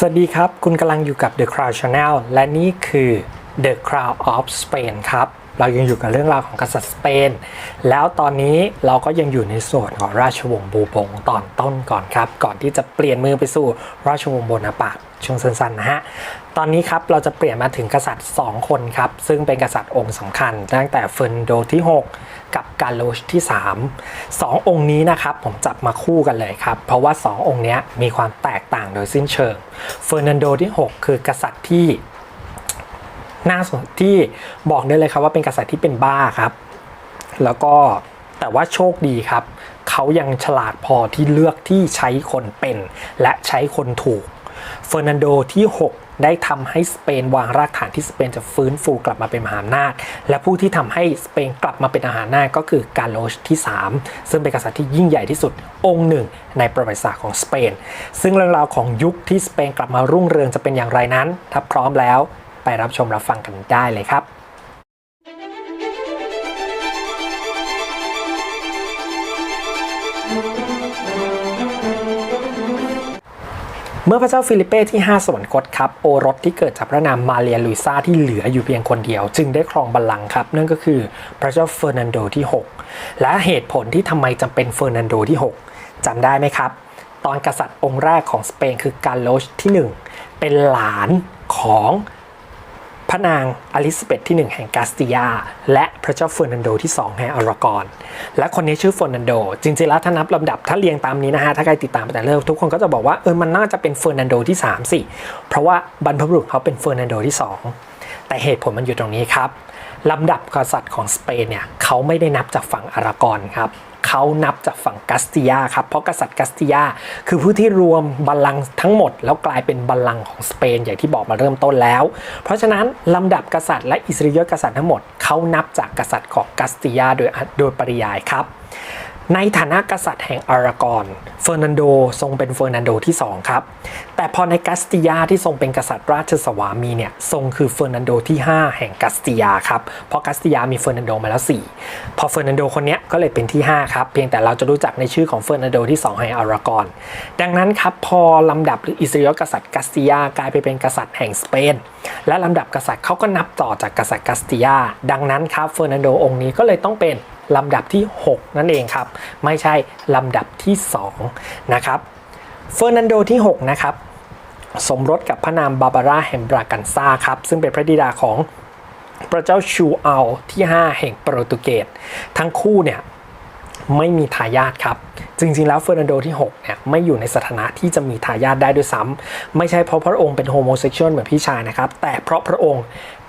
สวัสดีครับ คุณกำลังอยู่กับ The Crown Channel และนี่คือ The Crown of Spain ครับ เรายังอยู่กับเรื่องราวของกษัตริย์สเปน แล้วตอนนี้เราก็ยังอยู่ในส่วนของราชวงศ์บูบงตอนต้นก่อนครับ ก่อนที่จะเปลี่ยนมือไปสู่ราชวงศ์โบนาปาร์ตช่วงสั้นๆนะฮะ ตอนนี้ครับเราจะเปลี่ยนมาถึงกษัตริย์ 2 คนครับ ซึ่งเป็นกษัตริย์องค์สำคัญ ตั้งแต่เฟอร์นันโดที่ 6 กับกาโลชที่ 3 2 องค์นี้นะครับผมจับมาคู่กันเลยครับ เพราะว่า 2 องค์นี้มีความแตกต่างโดยสิ้นเชิง เฟอร์นันโดที่ 6 คือกษัตริย์ที่ น่าสนที่บอกได้เลยครับว่าเป็นกษัตริย์ที่เป็นบ้าครับ แล้วก็แต่ว่าโชคดีครับ เขายังฉลาดพอที่เลือกที่ใช้คนเป็น และใช้คนถูกเฟอร์นันโดที่ 6ได้ทำให้สเปนวางรากฐานที่สเปนจะฟื้นฟูกลับมาเป็นมหาอำนาจ และผู้ที่ทำให้สเปนกลับมาเป็นมหาอำนาจก็คือกาโลชที่ 3 ซึ่งเป็นกษัตริย์ที่ยิ่งใหญ่ที่สุดองค์หนึ่ง ในประวัติศาสตร์ของสเปน ซึ่งเรื่องราวของยุคที่สเปนกลับมารุ่งเรืองจะเป็นอย่างไรนั้น ถ้าพร้อมแล้ว ไปรับชมรับฟังกันได้เลยครับเมื่อพระเจ้าฟิลิเป้ที่ 5 สวรรคตครับโอรสที่เกิดจากพระนามมาเรียลุยซาที่เหลืออยู่เพียงคนเดียว จึงได้ครองบัลลังก์ครับ นั่นก็คือพระเจ้าเฟอร์นันโดที่ 6 และเหตุผลที่ทำไมจำเป็นเฟอร์นันโดที่ 6จำได้ไหมครับ ตอนกษัตริย์องค์แรกของสเปนคือกาโลชที่ 1 เป็นหลานของ พระนางอลิซาเบธที่ 1 แห่งกาสติยา และพระเจ้าเฟอร์นันโดที่ 2 แห่งอารากอน และคนนี้ชื่อเฟอร์นันโด จริงๆแล้วถ้านับลำดับถ้าเรียงตามนี้นะฮะ ถ้าใครติดตามแต่เริ่มทุกคนก็จะบอกว่าเออมันน่าจะเป็นเฟอร์นันโดที่ 3 สิ เพราะว่าบรรพบุรุษเขาเป็นเฟอร์นันโดที่ 2 แต่เหตุผลมันอยู่ตรงนี้ครับลำดับกษัตริย์ของสเปนเนี่ยเขาไม่ได้นับจากฝั่งอารากอนครับ เขานับจากฝั่งกัสติยาครับ เพราะกษัตริย์กัสติยาคือผู้ที่รวมบัลลังก์ทั้งหมด แล้วกลายเป็นบัลลังก์ของสเปนอย่างที่บอกมาเริ่มต้นแล้ว เพราะฉะนั้นลำดับกษัตริย์และอิสริยยศกษัตริย์ทั้งหมดเขานับจากกษัตริย์ของกัสติยาโดยโดยปริยายครับ ในฐานะกษัตริย์แห่งอารากอนเฟอร์นันโดทรงเป็นเฟอร์นันโดที่ 2 ครับ แต่พอในกัสติยาที่ทรงเป็นกษัตริย์ราชสวามีเนี่ยทรงคือเฟอร์นันโดที่ 5 แห่งกัสติยาครับ เพราะกัสติยามีเฟอร์นันโดมาแล้ว 4 พอเฟอร์นันโดคนนี้ก็เลยเป็นที่ 5 ครับ เพียงแต่เราจะรู้จักในชื่อของเฟอร์นันโดที่ 2 แห่งอารากอนดังนั้นครับพอลำดับหรืออิสริยกษัตริย์กัสติยากลายไปเป็นกษัตริย์แห่งสเปน และลำดับกษัตริย์เขาก็นับต่อจากกษัตริย์กัสติยาดังนั้นครับเฟอร์นันโดองค์นี้ก็เลยต้องเป็น ลำดับที่ 6 นั่นเองครับ ไม่ใช่ลำดับที่ 2 นะครับเฟอร์นันโดที่ 6 นะครับ สมรสกับพระนามบาบาร่าแห่งบรากันซาครับ ซึ่งเป็นพระธิดาของพระเจ้าชูอัลที่ 5 แห่งโปรตุเกสทั้งคู่เนี่ยไม่มีทายาทครับ จริงๆ แล้วเฟอร์นันโดที่6เนี่ยไม่อยู่ในสถานะที่จะมีทายาทได้ด้วยซ้ำไม่ใช่เพราะพระองค์เป็นโฮโมเซ็กชวลเหมือนพี่ชายนะครับ แต่เพราะพระองค์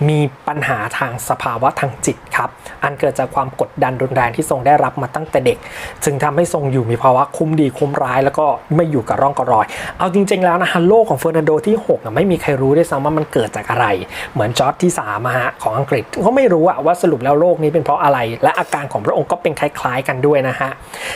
มีปัญหาทางสภาวะทางจิตครับอันเกิดจากความกดดันรุนแรงที่ทรงได้รับมาตั้งแต่เด็ก จึงทำให้ทรงอยู่มีภาวะคุ้มดีคุ้มร้าย แล้วก็ไม่อยู่กับร่องกับรอย เอาจริง ๆ แล้วนะฮะโลกของเฟอร์นันโดที่6อะไม่มีใครรู้ด้วยซ้ำว่ามันเกิดจากอะไร เหมือนจอร์จที่3อะฮะของอังกฤษเขาไม่รู้อะว่าสรุปแล้วโลกนี้เป็นเพราะอะไร และอาการของพระองค์ก็เป็นคล้ายๆกันด้วยนะฮะ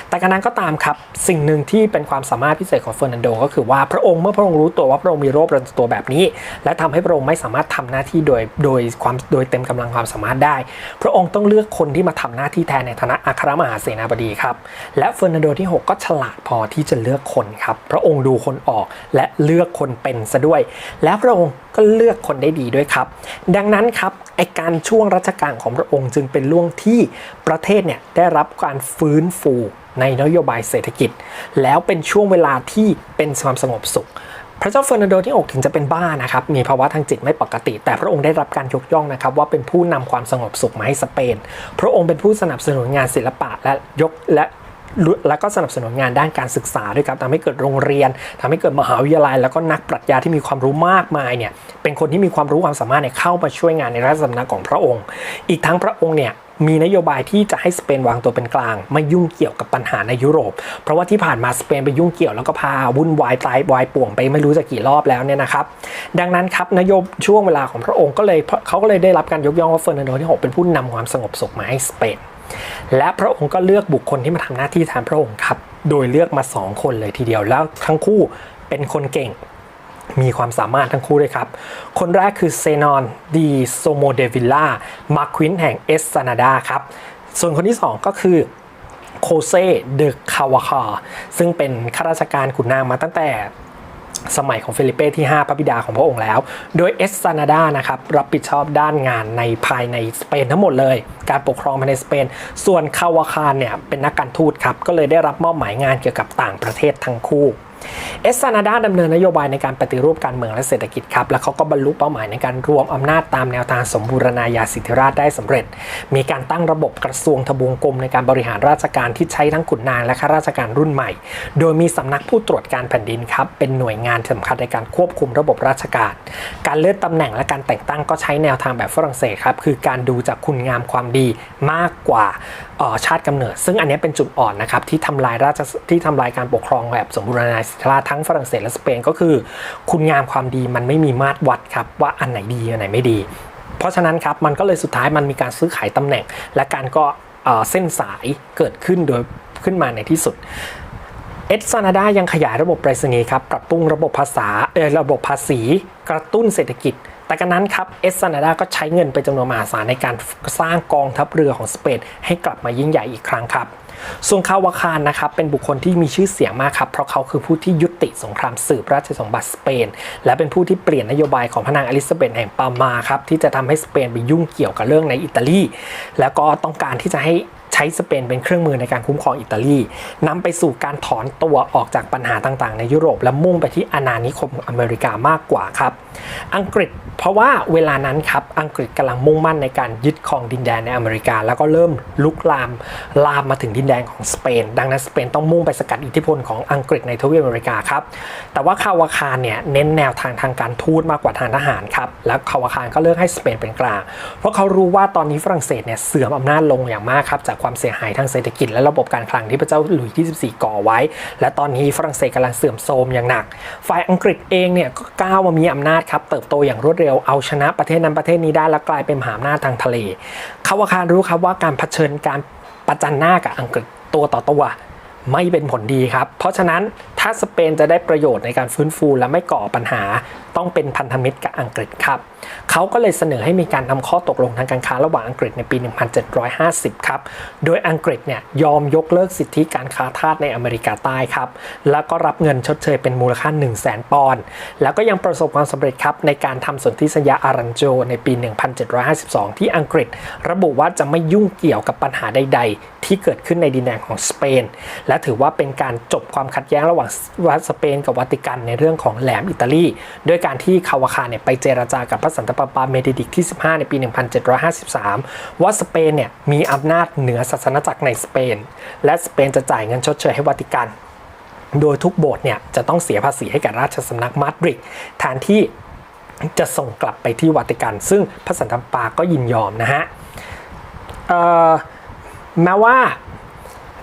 แต่การนั้นก็ตามครับสิ่งหนึ่งที่เป็นความสามารถพิเศษของเฟอร์นันโดก็คือว่าพระองค์เมื่อพระองค์รู้ตัวว่าพระองค์มีโรคประจำตัวแบบนี้ และทำให้พระองค์ไม่สามารถทำหน้าที่โดยโดยความโดยเต็มกำลังความสามารถได้ พระองค์ต้องเลือกคนที่มาทำหน้าที่แทนในฐานะอัครมหาเสนาบดีครับและเฟอร์นันโดที่ 6 ก็ฉลาดพอที่จะเลือกคนครับพระองค์ดูคนออกและเลือกคนเป็นซะด้วย และพระองค์ก็เลือกคนได้ดีด้วยครับ ดังนั้นครับไอการช่วงรัชกาลของพระองค์จึงเป็นล่วงที่ประเทศเนี่ยได้รับการฟื้นฟูในนโยบายเศรษฐกิจ แล้วเป็นช่วงเวลาที่เป็นความสงบสุข พระเจ้าเฟอร์นันโดที่6ถึงจะเป็นบ้านะครับมีภาวะทางจิตไม่ปกติ แต่พระองค์ได้รับการยกย่องนะครับว่าเป็นผู้นำความสงบสุขมาให้สเปน พระองค์เป็นผู้สนับสนุนงานศิลปะและยกและแล้วก็สนับสนุนงานด้านการศึกษาด้วยครับทำให้เกิดโรงเรียนทำให้เกิดมหาวิทยาลัย แล้วก็นักปรัชญาที่มีความรู้มากมายเนี่ยเป็นคนที่มีความรู้ความสามารถเนี่ยเข้ามาช่วยงานในราชสำนักของพระองค์ อีกทั้งพระองค์เนี่ย มีนโยบายที่จะให้สเปนวางตัวเป็นกลาง ไม่ยุ่งเกี่ยวกับปัญหาในยุโรป เพราะว่าที่ผ่านมาสเปนไปยุ่งเกี่ยวแล้วก็พาวุ่นวายตายวายป่วงไปไม่รู้จะกี่รอบแล้วเนี่ยนะครับ ดังนั้นครับนโยบช่วงเวลาของพระองค์ก็เลยเขาก็เลยได้รับการยกย่องว่าเฟอร์นันโดที่ 6 เป็นผู้นำความสงบสุขมาให้สเปนและพระองค์ก็เลือกบุคคลที่มาทำหน้าที่แทนพระองค์ครับ โดยเลือกมา 2 คนเลยทีเดียวแล้วทั้งคู่เป็นคนเก่ง มีความสามารถทั้งคู่ด้วยครับ คนแรกคือเซนอนดีโซโมเดวิลล่ามาควินแห่งเอสซานาดาครับ ส่วนคนที่ 2 ก็คือโคเซเดคาวาคาซึ่งเป็นข้าราชการขุนนางมาตั้งแต่สมัยของเฟลิเป้ที่ 5 พระบิดาของพระองค์แล้ว โดยเอสซานาดานะครับรับผิดชอบด้านงานในภายในสเปนทั้งหมดเลย การปกครองภายในสเปน ส่วนคาวาคารเนี่ยเป็นนักการทูตครับ ก็เลยได้รับมอบหมายงานเกี่ยวกับต่างประเทศทั้งคู่ เอสซานาดาดำเนินนโยบายในการปฏิรูปการเมืองและเศรษฐกิจครับ และเขาก็บรรลุเป้าหมายในการรวมอำนาจตามแนวทางสมบูรณาญาสิทธิราชได้สำเร็จ มีการตั้งระบบกระทรวงทบวงกรมในการบริหารราชการที่ใช้ทั้งขุนนางและข้าราชการรุ่นใหม่ โดยมีสำนักผู้ตรวจการแผ่นดินครับ เป็นหน่วยงานสำคัญในการควบคุมระบบราชการ การเลื่อนตำแหน่งและการแต่งตั้งก็ใช้แนวทางแบบฝรั่งเศสครับ คือการดูจากคุณงามความดีมากกว่าชาติกำเนิด ซึ่งอันนี้เป็นจุดอ่อนนะครับที่ทำลายราชที่ทำลายการปกครองแบบสมบูรณาสิทธิราชทั้งฝรั่งเศสและสเปนก็คือ คุณงามความดีมันไม่มีมาตรวัดครับว่าอันไหนดีอันไหนไม่ดี เพราะฉะนั้นครับมันก็เลยสุดท้ายมันมีการซื้อขายตำแหน่ง และการก็เส้นสายเกิดขึ้นโดยขึ้นมาในที่สุดเอสซานาดายังขยายระบบไปรษณีย์ครับปรับปรุงระบบภาษาเออระบบภาษี กระตุ้นเศรษฐกิจ แต่กันนั้นครับเอสซานาดาก็ใช้เงินไปจำนวนมหาศาลในการสร้างกองทัพเรือของสเปนให้กลับมายิ่งใหญ่อีกครั้งครับส่วนคาวาคารนะครับเป็นบุคคลที่มีชื่อเสียงมากครับ เพราะเขาคือผู้ที่ยุติสงครามสืบราชสมบัติสเปน และเป็นผู้ที่เปลี่ยนนโยบายของพระนางอลิซาเบธแห่งปามาครับที่จะทำให้สเปนไปยุ่งเกี่ยวกับเรื่องในอิตาลี แล้วก็ต้องการที่จะให้ ใช้สเปนเป็นเครื่องมือในการคุ้มครองอิตาลีนำไปสู่การถอนตัวออกจากปัญหาต่างๆ ในยุโรป และมุ่งไปที่อาณานิคมอเมริกามากกว่าครับ อังกฤษเพราะว่าเวลานั้นครับอังกฤษกำลังมุ่งมั่นในการยึดครองดินแดนในอเมริกา แล้วก็เริ่มลุกลามลามมาถึงดินแดนของสเปน ดังนั้นสเปนต้องมุ่งไปสกัดอิทธิพลของอังกฤษในทวีปอเมริกาครับแต่ว่าคาวาคารเนี่ยเน้นแนวทางทางการทูตมากกว่าทางทหารครับแล้วคาวาคารก็เลือกให้สเปนเป็นกลางเพราะเขารู้ว่าตอนนี้ฝรั่งเศสเนี่ยเสื่อมอำนาจลงอย่างมากครับจากความเสียหายทางเศรษฐกิจและระบบการคลังที่พระเจ้าหลุยส์ที่14 ก่อไว้ และตอนนี้ฝรั่งเศสกำลังเสื่อมโทรมอย่างหนัก ฝ่ายอังกฤษเองเนี่ยก็ก้าวมามีอำนาจครับเติบโตอย่างรวดเร็วเอาชนะประเทศนั้นประเทศนี้ได้และกลายเป็นมหาอำนาจทางทะเลคาวาคารรู้ครับว่าการเผชิญการประจันหน้ากับอังกฤษตัวต่อตัวไม่เป็นผลดีครับ เพราะฉะนั้น ถ้าสเปนจะได้ประโยชน์ในการฟื้นฟูและไม่ก่อปัญหา ต้องเป็นพันธมิตรกับอังกฤษครับ เขาก็เลยเสนอให้มีการทำข้อตกลงทางการค้าระหว่างอังกฤษในปี 1750 ครับ โดยอังกฤษเนี่ยยอมยกเลิกสิทธิการค้าทาสในอเมริกาใต้ครับ แล้วก็รับเงินชดเชยเป็นมูลค่า 1 0 0 0 0แสนปอนด์ แล้วก็ยังประสบความสำเร็จครับในการทำสนธิสัญญาอารันโจในปี 1752 ที่อังกฤษ ระบุว่าจะไม่ยุ่งเกี่ยวกับปัญหาใด ๆ ที่เกิดขึ้นในดินแดนของสเปน และถือว่าเป็นการจบความขัดแย้งระหว่างรัฐสเปนกับวัติกันในเรื่องของแหลมอิตาลีด้วยการที่คาวาคาเนี่ยไปเจราจากับพระสันตะปาปาเมดิดิกที่ 15 ในปี 1753 ว่าสเปนเนี่ยมีอำนาจเหนือศาสนาจักรในสเปน และสเปนจะจ่ายเงินชดเชยให้วัติกัน โดยทุกโบสถ์เนี่ยจะต้องเสียภาษีให้กับราชสำนักมาดริดแทนที่จะส่งกลับไปที่วัติกัน ซึ่งพระสันตะปาก็ยินยอมนะฮะแม้ว่า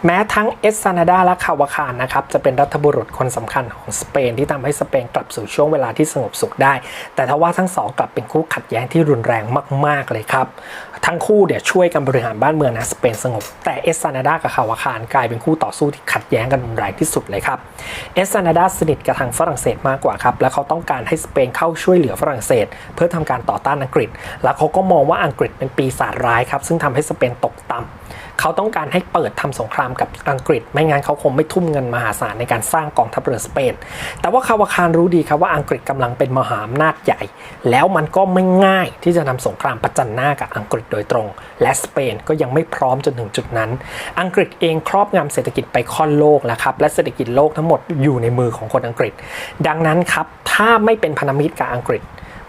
แม้ทั้งเอสซานาดาและคาวาคารนะครับจะเป็นรัฐบุรุษคนสำคัญของสเปนที่ทำให้สเปนกลับสู่ช่วงเวลาที่สงบสุขได้ แต่ทว่าทั้งสองกลับเป็นคู่ขัดแย้งที่รุนแรงมาก ๆเลยครับ ทั้งคู่เดี๋ยวช่วยกันบริหารบ้านเมืองนะสเปนสงบ แต่เอสซานาดากับคาวาคารกลายเป็นคู่ต่อสู้ที่ขัดแย้งกันรุนแรงที่สุดเลยครับเอสซานาดาสนิทกับทางฝรั่งเศสมากกว่าครับและเขาต้องการให้สเปนเข้าช่วยเหลือฝรั่งเศส เพื่อทำการต่อต้านอังกฤษ และเขาก็มองว่าอังกฤษเป็นปีศาจร้ายครับซึ่งทำให้สเปนตกต่ำ เขาต้องการให้เปิดทำสงครามกับอังกฤษ ไม่งั้นเขาคงไม่ทุ่มเงินมหาศาลในการสร้างกองทัพเรือสเปน แต่ว่าคาวาคารรู้ดีครับว่าอังกฤษกำลังเป็นมหาอำนาจใหญ่ แล้วมันก็ไม่ง่ายที่จะนำสงครามประจันหน้ากับอังกฤษโดยตรง และสเปนก็ยังไม่พร้อมจนถึงจุดนั้น อังกฤษเองครอบงำเศรษฐกิจไปค่อนโลกแล้วครับและเศรษฐกิจโลกทั้งหมดอยู่ในมือของคนอังกฤษ ดังนั้นครับถ้าไม่เป็นพันธมิตรกับอังกฤษ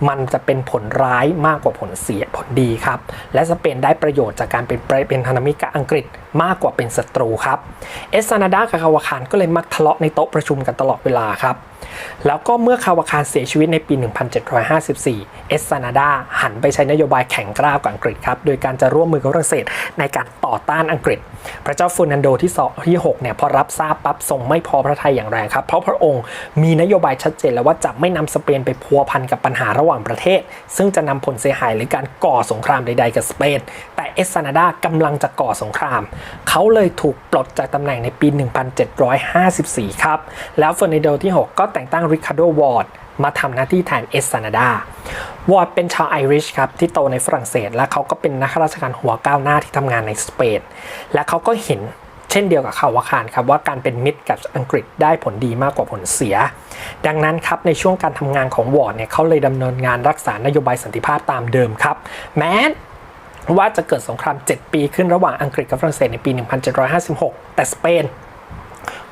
มันจะเป็นผลร้ายมากกว่าผลเสียผลดีครับ และสเปนได้ประโยชน์จากการเป็นเป็นพันธมิตรกับอังกฤษมากกว่าเป็นศัตรูครับ เอสซานาดากับคาวาคารก็เลยมักทะเลาะในโต๊ะประชุมกันตลอดเวลาครับ แล้วก็เมื่อคาวาคารเสียชีวิตในปี 1754 เอสซานาดาหันไปใช้นโยบายแข่งกล้าวกับอังกฤษครับ โดยการจะร่วมมือกับฝรั่งเศสในการต่อต้านอังกฤษ พระเจ้าฟอร์นันโดที่สองที่6เนี่ยพอรับทราบปั๊บทรงไม่พอพระทัยอย่างแรงครับ เพราะพระองค์มีนโยบายชัดเจนแล้วว่าจะไม่นำสเปนไปพัวพันกับปัญหาระหว่างประเทศ ซึ่งจะนำผลเสียหายหรือการก่อสงครามใด ๆ กับสเปน แต่เอสซานาดากำลังจะก่อสงคราม เขาเลยถูกปลดจากตำแหน่งในปี 1754 ครับ แล้วฟอร์นันโดที่ 6 ก็แต่แต่งตั้งริคาร์โดวอร์ดมาทำหน้าที่แทนเอสซานาดาวอร์ดเป็นชาวไอริชครับที่โตในฝรั่งเศส และเขาก็เป็นนักราชการหัวก้าวหน้าที่ทำงานในสเปนและเขาก็เห็นเช่นเดียวกับข่าววาคารครับว่าการเป็นมิตรกับอังกฤษได้ผลดีมากกว่าผลเสีย ดังนั้นครับในช่วงการทำงานของวอร์ดเนี่ยเขาเลยดำเนินงานรักษานโยบายสันติภาพตามเดิมครับ แม้ว่าจะเกิดสงคราม 7 ปีขึ้นระหว่างอังกฤษกับฝรั่งเศสในปี 1756 แต่สเปน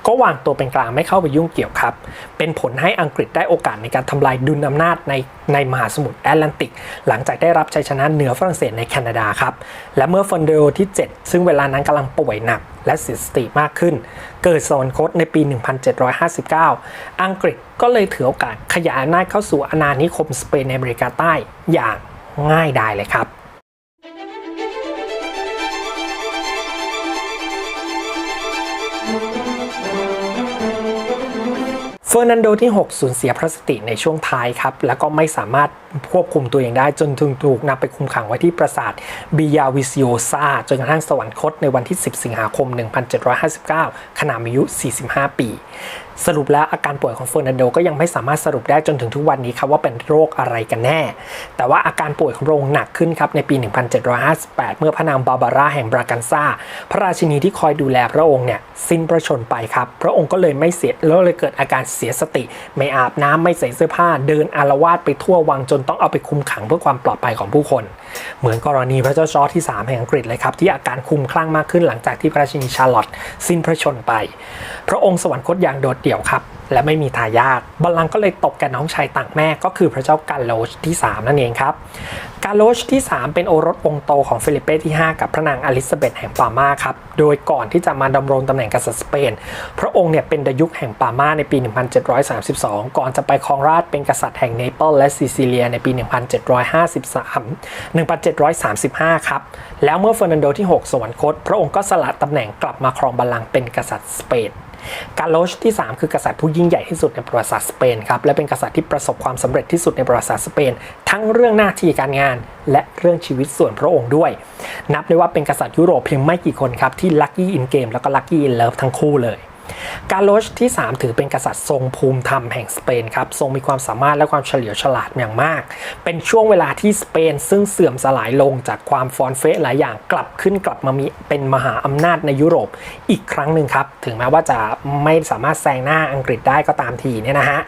ก็วางตัวเป็นกลางไม่เข้าไปยุ่งเกี่ยวครับ เป็นผลให้อังกฤษได้โอกาสในการทำลายดุลอำนาจในในมหาสมุทรแอตแลนติก หลังจากได้รับชัยชนะเหนือฝรั่งเศสในแคนาดาครับ และเมื่อฟอนเดโอที่ 7 ซึ่งเวลานั้นกำลังป่วยหนักและเสียสติมากขึ้น เกิดสวรรคตในปี 1759 อังกฤษก็เลยถือโอกาสขยายอำนาจเข้าสู่อาณานิคมสเปนในอเมริกาใต้อย่างง่ายดายเลยครับ เฟอร์นันโดที่ 6 สูญเสียพระสติในช่วงท้ายครับ แล้วก็ไม่สามารถควบคุมตัวเองได้จนถึงถูกนำไปคุมขังไว้ที่ปราสาทบิยาวิซิโอซาจนกระทั่งสวรรคตในวันที่ 10 สิงหาคม 1759 ขณะอายุ 45 ปี สรุปแล้วอาการป่วยของเฟอร์นันโดก็ยังไม่สามารถสรุปได้จนถึงทุกวันนี้ครับว่าเป็นโรคอะไรกันแน่ แต่ว่าอาการป่วยของพระองค์หนักขึ้นครับในปี 1758 เมื่อพระนางบาบาร่าแห่งบรากันซาพระราชินีที่คอยดูแลพระองค์เนี่ยสิ้นพระชนไปครับ พระองค์ก็เลยไม่เสียแล้วเลยเกิดอาการเสียสติ ไม่อาบน้ำไม่ใส่เสื้อผ้า เดินอารวาสไปทั่ววังจนต้องเอาไปคุมขังเพื่อความปลอดภัยของผู้คน เหมือนกรณีพระเจ้าจอร์จที่ 3 แห่งอังกฤษเลยครับที่อาการคุมคลั่งมากขึ้นหลังจากที่พระราชินีชาร์ลอตต์สิ้นพระชนไป พระองค์สวรรคตอย่างโดดเดี่ยวครับ และไม่มีทายาทบัลลังก์ก็เลยตกแก่น้องชายต่างแม่ก็คือพระเจ้ากาโลชที่ 3 นั่นเองครับกาโลชที่ 3 เป็นโอรสองค์โตของฟิลิปเป้ที่ 5 กับพระนางอลิซาเบธแห่งปามาครับ โดยก่อนที่จะมาดำรงตำแหน่งกษัตริย์สเปน พระองค์เนี่ยเป็นดยุคแห่งปามาในปี 1732 ก่อนจะไปครองราชเป็นกษัตริย์แห่งเนเปิลและซิซิเลียในปี 1753 1735 ครับ แล้วเมื่อเฟอร์นันโดที่ 6 สวรรคต พระองค์ก็สละตำแหน่งกลับมาครองบัลลังก์เป็นกษัตริย์สเปน กาโลชที่ 3 คือกษัตริย์ผู้ยิ่งใหญ่ที่สุดในประวัติศาสตร์สเปนครับและเป็นกษัตริย์ที่ประสบความสำเร็จที่สุดในประวัติศาสตร์สเปน ทั้งเรื่องหน้าที่การงาน และเรื่องชีวิตส่วนพระองค์ด้วย นับได้ว่าเป็นกษัตริย์ยุโรปเพียงไม่กี่คนครับที่ลัคกี้อินเกมแล้วก็ลัคกี้อินเลิฟทั้งคู่เลยกาโลชที่ 3 ถือเป็นกษัตริย์ทรงภูมิธรรมแห่งสเปนครับทรงมีความสามารถและความเฉลียวฉลาดอย่างมาก เป็นช่วงเวลาที่สเปน ซึ่งเสื่อมสลายลงจากความฟอนเฟะหลายอย่างกลับขึ้นกลับมามีเป็นมหาอำนาจในยุโรปอีกครั้งหนึ่งครับ ถึงแม้ว่าจะไม่สามารถแซงหน้าอังกฤษได้ก็ตามทีเนี่ยนะฮะ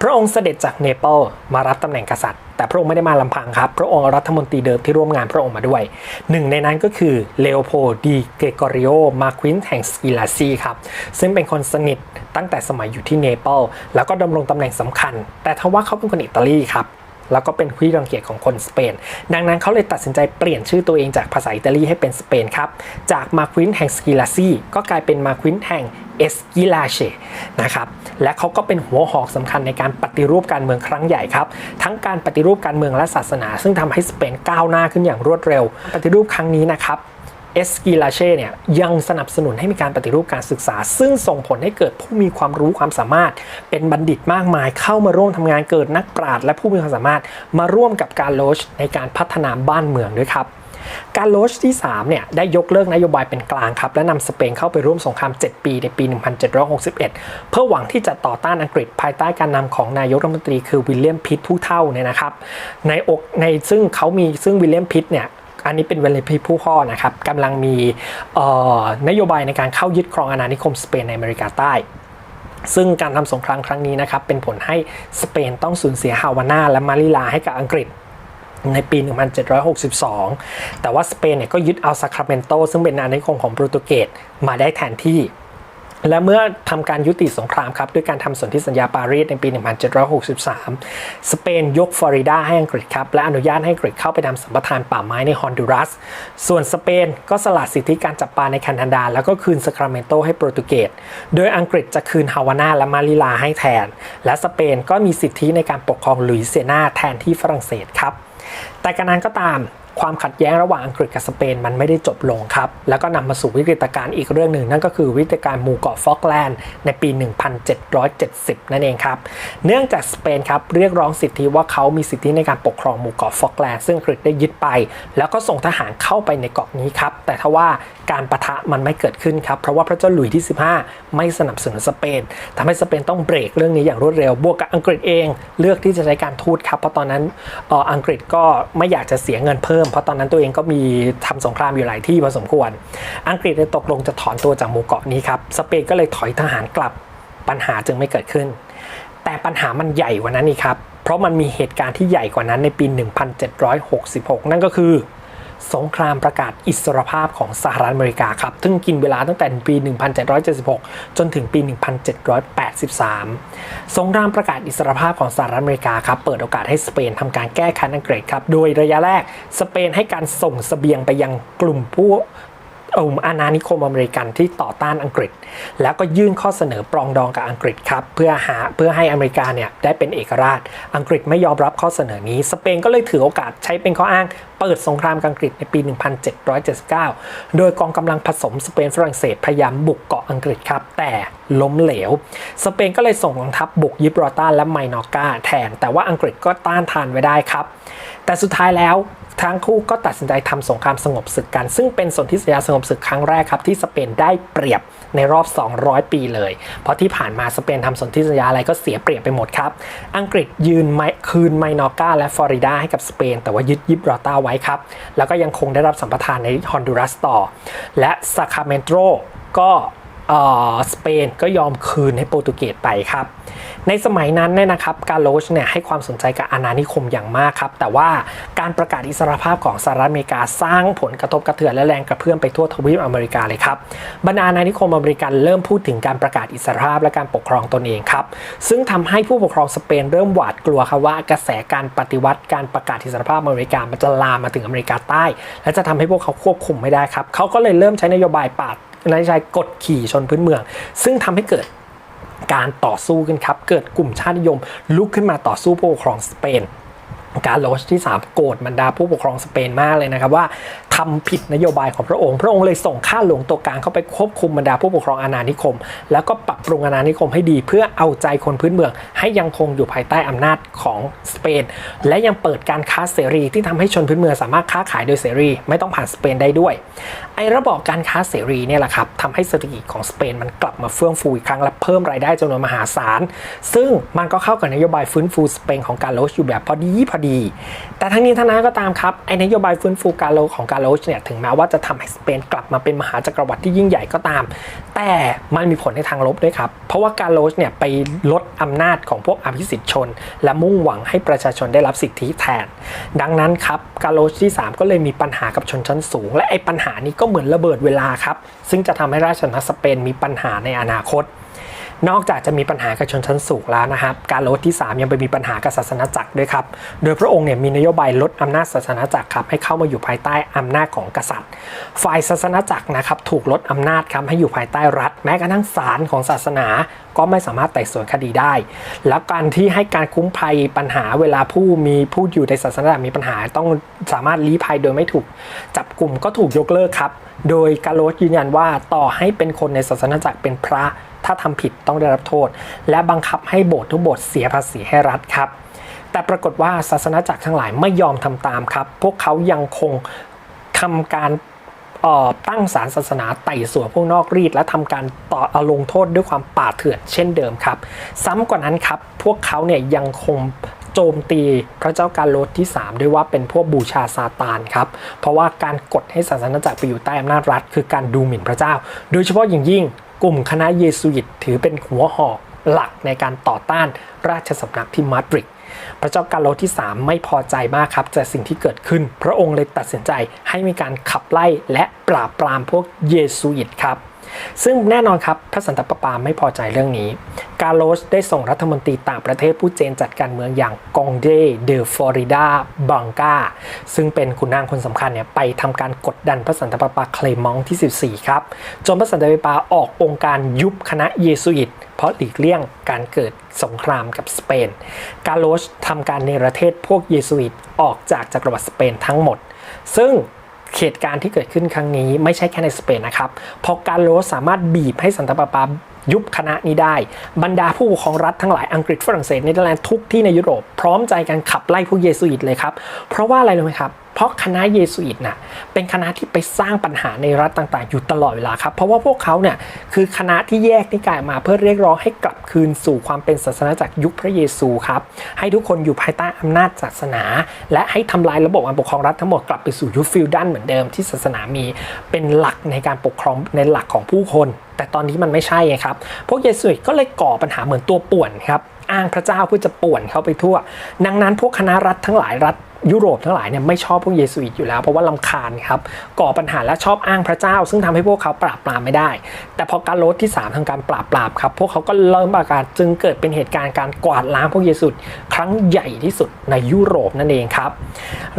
พระองค์เสด็จจากเนเปิลมารับตำแหน่งกษัตริย์แต่พระองค์ไม่ได้มาลำพังครับ พระองค์รัฐมนตรีเดิมที่ร่วมงานพระองค์มาด้วย หนึ่งในนั้นก็คือเลโอโพดีเกรกอริโอมาควินแห่งสกิลาซีครับ ซึ่งเป็นคนสนิท ตั้งแต่สมัยอยู่ที่เนเปิลแล้วก็ดำรงตำแหน่งสำคัญ แต่ทว่าเขาเป็นคนอิตาลีครับแล้วก็เป็นที่รังเกียจของคนสเปน ดังนั้นเขาเลยตัดสินใจเปลี่ยนชื่อตัวเองจากภาษาอิตาลีให้เป็นสเปนครับ จากมาควินแห่งสกิลาซีก็กลายเป็นมาควินแห่งเอสกิลาเชนะครับ และเขาก็เป็นหัวหอกสำคัญในการปฏิรูปการเมืองครั้งใหญ่ครับ ทั้งการปฏิรูปการเมืองและศาสนา ซึ่งทำให้สเปนก้าวหน้าขึ้นอย่างรวดเร็ว ปฏิรูปครั้งนี้นะครับ เอสกิลาเช่เนี่ยยังสนับสนุนให้มีการปฏิรูปการศึกษา ซึ่งส่งผลให้เกิดผู้มีความรู้ความสามารถ เป็นบัณฑิตมากมาย เข้ามาร่วมทำงานเกิดนักปราชญ์และผู้มีความสามารถมาร่วมกับการโลชในการพัฒนาบ้านเมืองด้วยครับการโลชที่3เนี่ยได้ยกเลิกนโยบายเป็นกลางครับ และนำสเปนเข้าไปร่วมสงคราม 7 ปีในปี 1761 เพื่อหวังที่จะต่อต้านอังกฤษภายใต้การนำของนายกรัฐมนตรีคือวิลเลียมพิตผู้เท่าเนี่ยนะครับในอกในซึ่งเขามีซึ่งวิลเลียมพิตเนี่ย อันนี้เป็นเวลพีผู้พ่อนะครับกำลังมีนโยบายในการเข้ายึดครองอาณานิคมสเปนในอเมริกาใต้ซึ่งการทำสงครามครั้งนี้นะครับเป็นผลให้สเปนต้องสูญเสียฮาวาน่าและมาริลาให้กับอังกฤษในปี 1762 แต่ว่าสเปนเนี่ยก็ยึดเอาซาคราเมนโตซึ่งเป็นอาณานิคมของโปรตุเกสมาได้แทนที่ และเมื่อทำการยุติสงครามครับ ด้วยการทำสนธิสัญญาปารีสในปี 1763 สเปนยกฟลอริดาให้อังกฤษครับ และอนุญาตให้อังกฤษเข้าไปทำสัมปทานป่าไม้ในฮอนดูรัส ส่วนสเปนก็สละสิทธิการจับปลาในแคนาดา แล้วก็คืนซคราเมนโตให้โปรตุเกส โดยอังกฤษจะคืนฮาวาน่าและมาริลาให้แทน และสเปนก็มีสิทธิในการปกครองลุยเซียนาแทนที่ฝรั่งเศสครับแต่การนั้นก็ตาม ความขัดแย้งระหว่างอังกฤษกับสเปนมันไม่ได้จบลงครับ แล้วก็นำมาสู่วิกฤตการณ์อีกเรื่องหนึ่ง นั่นก็คือวิกฤตการณ์หมู่เกาะฟอกแลนด์ในปี 1770 นั่นเองครับ เนื่องจากสเปนครับเรียกร้องสิทธิว่าเขามีสิทธิในการปกครองหมู่เกาะฟอกแลนด์ซึ่งอังกฤษได้ยึดไป แล้วก็ส่งทหารเข้าไปในเกาะนี้ครับ แต่ทว่าการประทะมันไม่เกิดขึ้นครับ เพราะว่าพระเจ้าหลุยส์ที่ 15 ไม่สนับสนุนสเปนทำให้สเปนต้องเบรกเรื่องนี้อย่างรวดเร็ว บวกกับอังกฤษเอง เลือกที่จะใช้การทูตครับ เพราะตอนนั้นอออังกฤษก็ไม่อยากจะเสียเงินเพิ่มเพราะตอนนั้นตัวเองก็มีทำสงครามอยู่หลายที่พอสมควร อังกฤษเลยตกลงจะถอนตัวจากหมู่เกาะนี้ครับ สเปนก็เลยถอยทหารกลับ ปัญหาจึงไม่เกิดขึ้น แต่ปัญหามันใหญ่กว่านั้นนี่ครับ เพราะมันมีเหตุการณ์ที่ใหญ่กว่านั้นในปี 1766 นั่นก็คือ สงครามประกาศอิสรภาพของสหรัฐอเมริกาครับ ซึ่งกินเวลาตั้งแต่ปี 1776 จนถึงปี 1783 สงครามประกาศอิสรภาพของสหรัฐอเมริกาครับ เปิดโอกาสให้สเปนทำการแก้แค้นอังกฤษครับ โดยระยะแรกสเปนให้การส่งเสบียงไปยังกลุ่มผู้ อุมอาณานิคมอเมริกันที่ต่อต้านอังกฤษ แล้วก็ยื่นข้อเสนอปรองดองกับอังกฤษครับเพื่อหาเพื่อให้อเมริกาเนี่ยได้เป็นเอกราช อังกฤษไม่ยอมรับข้อเสนอนี้ สเปนก็เลยถือโอกาสใช้เป็นข้ออ้างเปิดสงครามกับอังกฤษในปี 1779 โดยกองกำลังผสมสเปนฝรั่งเศสพยายามบุกเกาะอังกฤษครับ แต่ล้มเหลว สเปนก็เลยส่งกองทัพบุกยิบรอตาและไมนอร์กาแทน แต่ว่าอังกฤษก็ต้านทานไว้ได้ครับ แต่สุดท้ายแล้วทั้งคู่ก็ตัดสินใจทำสงครามสงบศึกกัน ซึ่งเป็นสนธิสัญญาสงบศึกครั้งแรกครับที่สเปนได้เปรียบในรอบ 200 ปีเลย เพราะที่ผ่านมาสเปนทำสนธิสัญญาอะไรก็เสียเปรียบไปหมดครับ อังกฤษยืนคืนไมนอร์กาและฟลอริดาให้กับสเปน แต่ว่ายึดยิบรอต้าไว้ครับ แล้วก็ยังคงได้รับสัมปทานในฮอนดูรัสต่อ และซาคาเมนโตก็ สเปนก็ยอมคืนให้โปรตุเกสไปครับ ในสมัยนั้นเนี่ยนะครับกาโลชเนี่ยให้ความสนใจกับอาณานิคมอย่างมากครับ แต่ว่าการประกาศอิสรภาพของสหรัฐอเมริกาสร้างผลกระทบกระเทือนและแรงกระเพื่อมไปทั่วทวีปอเมริกาเลยครับบรรดาอาณานิคมอเมริกันเริ่มพูดถึงการประกาศอิสรภาพและการปกครองตนเองครับ ซึ่งทำให้ผู้ปกครองสเปนเริ่มหวาดกลัวครับว่ากระแสการปฏิวัติการประกาศอิสรภาพอเมริกามันจะลามมาถึงอเมริกาใต้ และจะทำให้พวกเขาควบคุมไม่ได้ครับเขาก็เลยเริ่มใช้นโยบายปราด นายบายกดขี่ชนพื้นเมือง ซึ่งทำให้เกิดการต่อสู้กันครับ เกิดกลุ่มชาตินิยม ลุกขึ้นมาต่อสู้ปกครองสเปน การโลชที่ 3 โกรธบรรดาผู้ปกครองสเปนมากเลยนะครับว่าทำผิดนโยบายของพระองค์ พระองค์เลยส่งข้าหลวงตัวกลางเข้าไปควบคุมบรรดาผู้ปกครองอาณานิคม แล้วก็ปรับปรุงอาณานิคมให้ดี เพื่อเอาใจคนพื้นเมือง ให้ยังคงอยู่ภายใต้อำนาจของสเปน และยังเปิดการค้าเสรีที่ทำให้ชนพื้นเมืองสามารถค้าขายโดยเสรี ไม่ต้องผ่านสเปนได้ด้วย ไอ้ระบอบการค้าเสรีเนี่ยแหละครับทำให้เศรษฐกิจของสเปนมันกลับมาเฟื่องฟูอีกครั้งและเพิ่มรายได้จำนวนมหาศาล ซึ่งมันก็เข้ากับนโยบายฟื้นฟูสเปนของการโลชอยู่แบบพอดีพอดีแต่ทั้งนี้ทั้งนั้นก็ตามครับไอ้นโยบายฟื้นฟูการโลของการโลชเนี่ยถึงแม้ว่าจะทำให้สเปนกลับมาเป็นมหาจักรวรรดิที่ยิ่งใหญ่ก็ตาม แต่มันมีผลในทางลบด้วยครับ เพราะว่าการโลชเนี่ยไปลดอำนาจของพวกอภิสิทธิชน และมุ่งหวังให้ประชาชนได้รับสิทธิแทน ดังนั้นครับการโลชที่ 3 ก็เลยมีปัญหากับชนชั้นสูง และไอ้ปัญหานี้ก็เหมือนระเบิดเวลาครับซึ่งจะทำให้ราชอาณาจักสเปนมีปัญหาในอนาคต นอกจากจะมีปัญหากับชนชั้นสูงแล้วนะครับ การลดที่ 3 ยังไปมีปัญหากับศาสนาจักรด้วยครับ โดยพระองค์เนี่ยมีนโยบายลดอำนาจศาสนาจักรครับให้เข้ามาอยู่ภายใต้อำนาจของกษัตริย์ ฝ่ายศาสนาจักรนะครับถูกลดอำนาจครับให้อยู่ภายใต้รัฐ แม้กระทั่งศาลของศาสนาก็ไม่สามารถไต่สวนคดีได้ แล้วการที่ให้การคุ้มภัยปัญหาเวลาผู้มีผู้อยู่ในศาสนาจักรมีปัญหาต้องสามารถลี้ภัยโดยไม่ถูกจับกลุ่มก็ถูกยกเลิกครับ โดยกาโลสยืนยันว่าต่อให้เป็นคนในศาสนาจักรเป็นพระ ถ้าทำผิดต้องได้รับโทษ และบังคับให้โบสถ์ทุกโบสถ์เสียภาษีให้รัฐครับ แต่ปรากฏว่าศาสนาจักรทั้งหลายไม่ยอมทำตามครับ พวกเขายังคงทำการตั้งศาลศาสนาไต่สวนพวกนอกรีด และทำการต่ออาลงโทษด้วยความป่าเถื่อนเช่นเดิมครับ ซ้ำกว่านั้นครับ พวกเขาเนี่ยยังคงโจมตีพระเจ้าการโลดที่ 3 ด้วยว่าเป็นพวกบูชาซาตานครับ เพราะว่าการกดให้ศาสนาจักรไปอยู่ใต้อำนาจรัฐ คือการดูหมิ่นพระเจ้า โดยเฉพาะอย่างยิ่ง กลุ่มคณะเยสุยิตถือเป็นหัวหอกหลักในการต่อต้านราชสำนักที่มาดริดพระเจ้ากาโลที่ 3 ไม่พอใจมากครับจากสิ่งที่เกิดขึ้น พระองค์เลยตัดสินใจให้มีการขับไล่และปราบปรามพวกเยซูอิตครับ ซึ่งแน่นอนครับพระสันตะปาปาไม่พอใจเรื่องนี้ กาโลสได้ส่งรัฐมนตรีต่างประเทศผู้เจนจัดการเมืองอย่างกองเดเดอฟลอริดาบังกาซึ่งเป็นขุนนางคนสำคัญเนี่ยไปทำการกดดันพระสันตะปาปาเคลมองที่ 14 ครับ จนพระสันตะปาปาออกองค์การยุบคณะเยซูอิตเพราะหลีกเลี่ยงการเกิดสงครามกับสเปน กาโลสทำการเนรเทศพวกเยซูอิตออกจากจักรวรรดิสเปนทั้งหมด ซึ่ง เหตุการณ์ที่เกิดขึ้นครั้งนี้ไม่ใช่แค่ในสเปนนะครับ เพราะการโลสสามารถบีบให้สันตปาปายุบคณะนี้ได้ บรรดาผู้ปกครองรัฐทั้งหลายอังกฤษฝรั่งเศสเนเธอร์แลนด์ทุกที่ในยุโรป พร้อมใจกันขับไล่พวกเยซูอิตเลยครับ เพราะว่าอะไรรู้ไหมครับ เพราะคณะเยสุอิตน่ะเป็นคณะที่ไปสร้างปัญหาในรัฐต่างๆ อยู่ตลอดเวลาครับ เพราะว่าพวกเขาเนี่ยคือคณะที่แยกนิกายมาเพื่อเรียกร้องให้กลับคืนสู่ความเป็นศาสนาจากยุคพระเยซูครับ ให้ทุกคนอยู่ภายใต้อำนาจศาสนา และให้ทำลายระบบการปกครองรัฐทั้งหมดกลับไปสู่ยุคฟิวดัลเหมือนเดิมที่ศาสนามีเป็นหลักในการปกครองในหลักของผู้คน แต่ตอนนี้มันไม่ใช่ครับพวกเยสุอิตก็เลยก่อปัญหาเหมือนตัวป่วนครับ อ้างพระเจ้าเพื่อจะป่วนเขาไปทั่ว ดังนั้นพวกคณะรัฐทั้งหลายรัฐยุโรปทั้งหลายเนี่ยไม่ชอบพวกเยสุอิตอยู่แล้ว เพราะว่าลำคาญครับก่อปัญหาและชอบอ้างพระเจ้า ซึ่งทำให้พวกเขาปราบปรามไม่ได้ แต่พอการลดที่ 3 ทางการปราบปรามครับ พวกเขาก็เริ่มประกาศจึงเกิดเป็นเหตุการณ์การกวาดล้างพวกเยสุอิตครั้งใหญ่ที่สุดในยุโรปนั่นเองครับ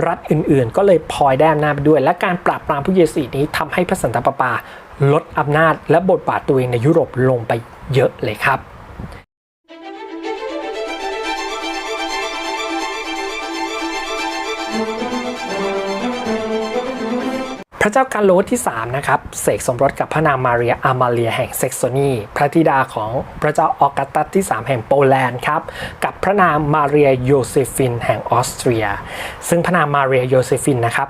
รัฐอื่นๆ ก็เลยพลอยได้อำนาจไปด้วย และการปราบปรามพวกเยสุอิตนี้ทำให้พระสันตะปาปาลดอำนาจและบทบาทตัวเองในยุโรปลงไปเยอะเลยครับ ระเจ้าการโลสที่3นะครับเสกสมรสกับพระนางมาเรียอามาเลียแห่งเซ็กโซนีพระธิดาของพระเจ้าออกัสตัสที่ 3 แห่งโปแลนด์ครับกับพระนางมาเรียโยเซฟินแห่งออสเตรีย ซึ่งพระนางมาเรียโยเซฟินนะครับ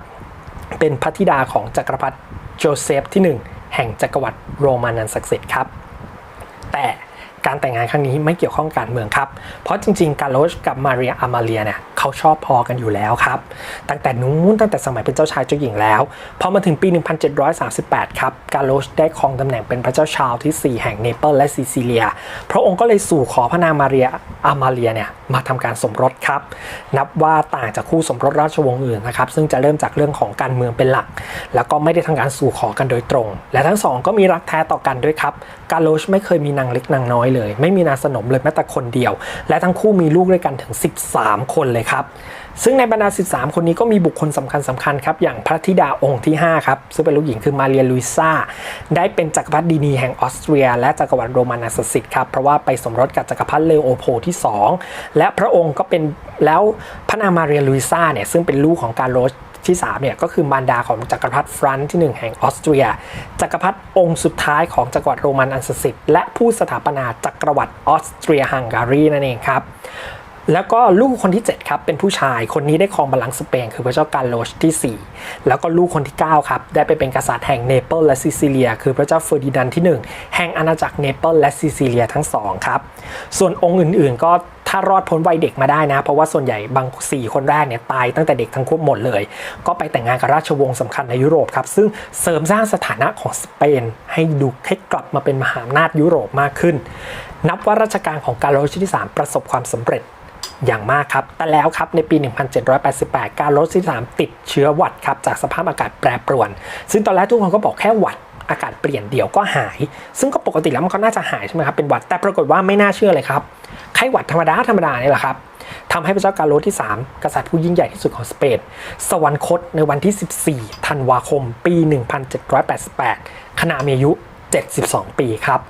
เป็นพระธิดาของจักรพรรดิโจเซฟที่ 1 แห่งจักรวรรดิโรมานันศักดิ์สิทธิ์ครับแต่ การแต่งงานครั้งนี้ไม่เกี่ยวข้องกับการเมืองครับ เพราะจริงๆ กาโลชกับมาเรียอามาเลียเนี่ยเขาชอบพอกันอยู่แล้วครับ ตั้งแต่นู้นตั้งแต่สมัยเป็นเจ้าชายเจ้าหญิงแล้ว พอมาถึงปี 1738 ครับ กาโลชได้ครองตำแหน่งเป็นพระเจ้าชาวที่ 4 แห่งเนเปิลและซิซิเลีย พระองค์ก็เลยสู่ขอพระนางมาเรียอามาเลียเนี่ยมาทำการสมรสครับ นับว่าต่างจากคู่สมรสราชวงศ์อื่นนะครับซึ่งจะเริ่มจากเรื่องของการเมืองเป็นหลัก แล้วก็ไม่ได้ทำการสู่ขอกันโดยตรง และทั้งสองก็มีรักแท้ต่อกันด้วยครับ กาโลชไม่เคยมีนางเล็กนางน้อยเลย ไม่มีนางสนมเลยแม้แต่คนเดียว และทั้งคู่มีลูกด้วยกันถึง 13 คนเลยครับซึ่งในบรรดา 13 คนนี้ก็มีบุคคลสำคัญสำคัญครับ อย่างพระธิดาองค์ที่ 5 ครับ ซึ่งเป็นลูกหญิงคือมาเรียลุยซาได้เป็นจักรพรรดินีแห่งออสเตรีย และจักรวรรดิโรมันอัสสิตครับ เพราะว่าไปสมรสกับจักรพรรดิเลโอโพลที่ 2 และพระองค์ก็เป็นแล้วพระนางมาเรียลุยซาเนี่ยซึ่งเป็นลูกของการโรช ที่3เนี่ยก็คือมารดาของจักรพรรดิฟรันซ์ที่ 1 แห่งออสเตรีย จักรพรรดิองค์สุดท้ายของจักรวรรดิโรมันอันศักดิ์สิทธิ์และผู้สถาปนาจักรวรรดิออสเตรียฮังการีนั่นเองครับแล้วก็ลูกคนที่ 7 ครับ เป็นผู้ชายคนนี้ได้ครองบัลลังก์สเปน คือพระเจ้าการโลชที่ 4 แล้วก็ลูกคนที่ 9 ครับ ได้ไปเป็นกษัตริย์แห่งเนเปิลและซิซิเลีย คือพระเจ้าเฟอร์ดินานด์ที่ 1 แห่งอาณาจักรเนเปิลและซิซิเลียทั้งสองครับ ส่วนองค์อื่นๆก็ ถ้ารอดพ้นวัยเด็กมาได้นะ เพราะว่าส่วนใหญ่บาง 4 คนแรกเนี่ยตายตั้งแต่เด็กทั้งคู่หมดเลย ก็ไปแต่งงานกับราชวงศ์สำคัญในยุโรปครับ ซึ่งเสริมสร้างสถานะของสเปน ให้ดูให้กลับมาเป็นมหาอำนาจยุโรปมากขึ้น นับว่าราชการของการโลชิที่ 3 ประสบความสำเร็จอย่างมากครับ แต่แล้วครับในปี 1788 การลดที่3ติดเชื้อหวัดครับจากสภาพอากาศแปรปรวน ซึ่งตอนแรกทุกคนก็บอกแค่หวัด อากาศเปลี่ยนเดี๋ยวก็หาย ซึ่งก็ปกติแล้วมันก็น่าจะหายใช่ไหมครับเป็นหวัดแต่ปรากฏว่าไม่น่าเชื่อเลยครับไข้หวัดธรรมดาธรรมดานี่แหละครับทำให้พระเจ้าการโลที่ 3 กษัตริย์ผู้ยิ่งใหญ่ที่สุดของสเปนสวรรคตในวันที่ 14 ธันวาคม ปี 1788 ขณะมีอายุ 72 ปีครับ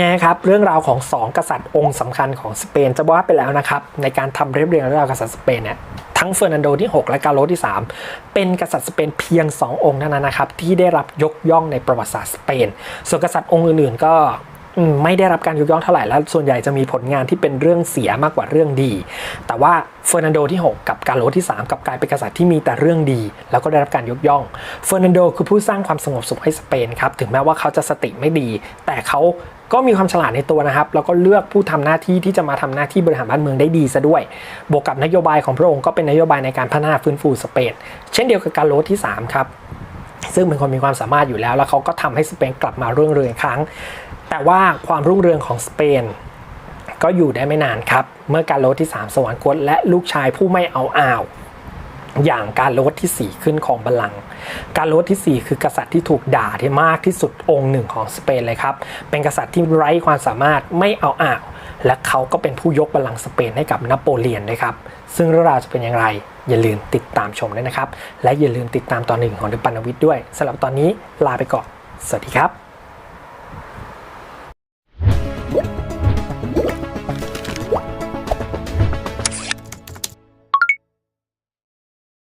นะครับเรื่องราวของ 2 กษัตริย์องค์สำคัญของสเปนจะว่าไปแล้วนะครับในการทำเรียบเรียงเรื่องราวกษัตริย์สเปนเนี่ยทั้งเฟอร์นันโดที่ 6 และกาโลสที่ 3 เป็นกษัตริย์สเปนเพียง 2 องค์เท่านั้นนะครับที่ได้รับยกย่องในประวัติศาสตร์สเปน ส่วนกษัตริย์องค์อื่นๆก็ ไม่ได้รับการยกย่องเท่าไหร่แล้วส่วนใหญ่จะมีผลงานที่เป็นเรื่องเสียมากกว่าเรื่องดี แต่ว่าเฟอร์นันโดที่ 6 กับกาโลสที่ 3 กับกลายเป็นกษัตริย์ที่มีแต่เรื่องดี แล้วก็ได้รับการยกย่องเฟอร์นันโดคือผู้สร้างความสงบสุขให้สเปนครับถึงแม้ว่าเขาจะสติไม่ดี แต่เขาก็มีความฉลาดในตัวนะครับ แล้วก็เลือกผู้ทำหน้าที่ที่จะมาทำหน้าที่บริหารบ้านเมืองได้ดีซะด้วย บวกกับนโยบายของพระองค์ก็เป็นนโยบายในการพัฒนาฟื้นฟูสเปน เช่นเดียวกับกาโลสที่3ครับ ซึ่งเป็นคนมีความสามารถอยู่แล้ว แล้วเขาก็ทำให้สเปนกลับมารุ่งเรืองอีกครั้ง แต่ว่าความรุ่งเรืองของสเปนก็อยู่ได้ไม่นานครับ เมื่อการโลสที่ 3 สวรรคตและลูกชายผู้ไม่เอาอ่าว อย่างการโลดที่ 4 ขึ้นของบัลลังก์การโลดที่ 4 คือกษัตริย์ที่ถูกด่าที่มากที่สุดองค์หนึ่งของสเปนเลยครับ เป็นกษัตริย์ที่ไร้ความสามารถไม่เอาอ่าว และเขาก็เป็นผู้ยกบัลลังก์สเปนให้กับนโปเลียนด้วยครับ ซึ่งเรื่องราวจะเป็นอย่างไร อย่าลืมติดตามชมด้วยนะครับ และอย่าลืมติดตามตอนหนึ่งของเดปันวิทย์ด้วยสำหรับตอนนี้ลาไปก่อน สวัสดีครับ